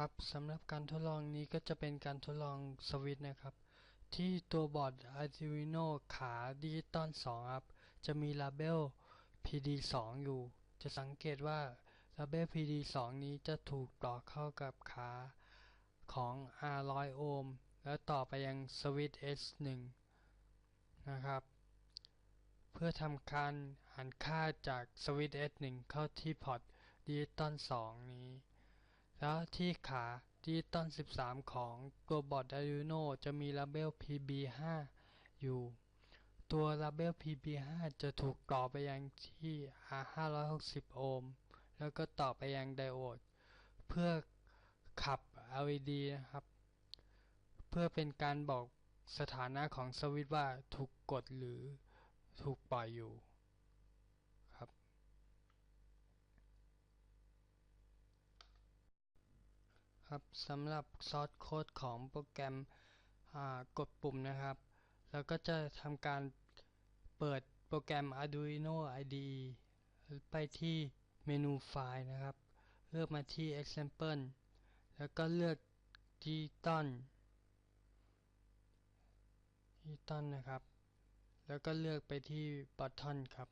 ครับสำหรับการทดลองนี้ก็จะเป็นการทดลองสวิตช์นะครับ ที่ตัวบอร์ด Arduino ขาดิจิตอล2ครับ จะมีลาเบล PD2 อยู่ จะสังเกตว่าลาเบล PD2 นี้จะถูกต่อเข้ากับขาของ R100 โอห์มแล้วต่อไปยังสวิตช์ S1 นะครับ เพื่อทำการอ่านค่าจากสวิตช์ S1 เข้าที่พอร์ตดิจิตอล2นี้ แล้วที่ขาดิจิตอล13 ของตัวบอร์ด Arduino จะมีลาเบล PB5 อยู่ ตัวลาเบล PB5 จะถูกต่อไปยังที่ R560 โอห์มแล้วก็ต่อไปยังไดโอด เพื่อขับ LED นะครับ เพื่อเป็นการบอกสถานะของสวิตช์ว่าถูกกดหรือถูกปล่อยอยู่ ครับ ครับสำหรับซอสโค้ดของโปรแกรมกดปุ่มนะครับ แล้วก็จะทำการเปิดโปรแกรม Arduino IDE ไปที่เมนูไฟล์นะครับ เลือกมาที่ Example แล้วก็เลือก Digital Digital นะครับ แล้วก็เลือกไปที่ Button ครับ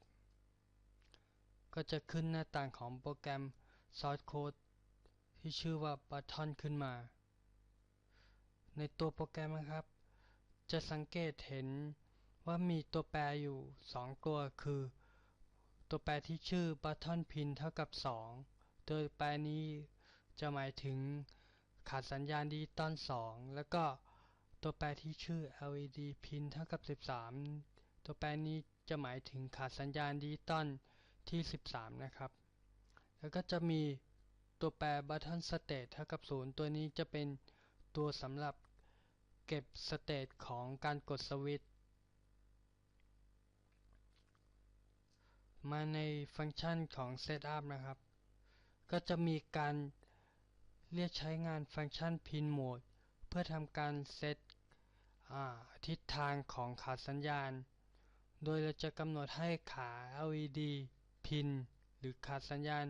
ก็จะขึ้นหน้าต่างของโปรแกรม Source Code ที่ชื่อว่า Button ขึ้นมา ในตัวโปรแกรมนะครับ จะสังเกตเห็นว่ามีตัวแปรอยู่ 2 ตัวคือ ตัวแปรที่ชื่อ button pin เท่ากับ 2 ตัวแปรนี้จะหมายถึงขาดสัญญาณดิจิตอล2 แล้วก็ตัวแปรที่ชื่อ LED pin เท่ากับ 13 ตัวแปรนี้จะหมายถึงขาดสัญญาณดิจิตอลที่ 13 นะครับ แล้วก็จะมี ตัวแปร button state เท่ากับ 0 ตัวนี้จะเป็นตัวสำหรับเก็บสเตตของการกดสวิตช์มาในฟังก์ชันของ Setup นะครับ ก็จะมีการเรียกใช้งานฟังก์ชัน Pin Mode เพื่อทำการเซตทิศทางของขาสัญญาณ โดยเราจะกำหนดให้ขา LED Pin หรือขาสัญญาณ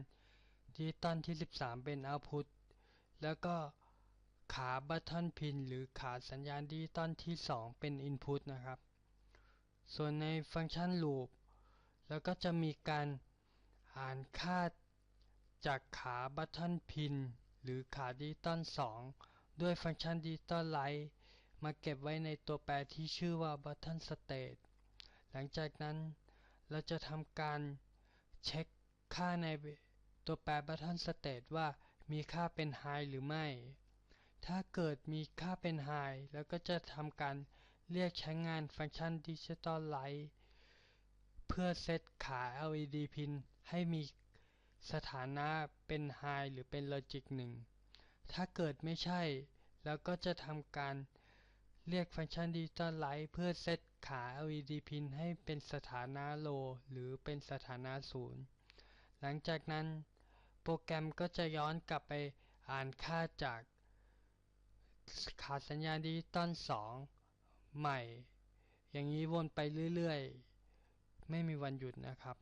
ดิจิตอลที่ 13 เป็น Output แล้วก็ขาบัต t นพินหรือขาสัญญาณดิจิตอลที่ 2 เป็น Input นะครับ ส่วนในฟังก์ชัน Loop แล้วก็จะมีการอ่านค่าจากขาบัต t นพินหรือขาดิจิตอล2 ด้วยฟังก์ชันดิจิตอลไลท์มาเก็บไว้ในตัวแปรที่ชื่อว่า button state หลังจากนั้นเราจะทำการเช็คค่าใน ตัวแปร button state ว่ามีค่าเป็น high หรือไม่ ถ้าเกิดมีค่าเป็น high แล้วก็จะทำการเรียกใช้งานฟังก์ชัน digital light เพื่อเซตขา LED pin ให้มีสถานะเป็น high หรือเป็น logic 1 ถ้าเกิดไม่ใช่ แล้วก็จะทำการเรียกฟังก์ชัน digital light เพื่อเซตขา LED pin ให้เป็นสถานะ low หรือเป็นสถานะ 0 หลังจากนั้น โปรแกรมก็จะย้อนกลับไปอ่านค่าจากขาสัญญาณดิจิตอล2 ใหม่ อย่างนี้วนไปเรื่อยๆ ไม่มีวันหยุดนะครับ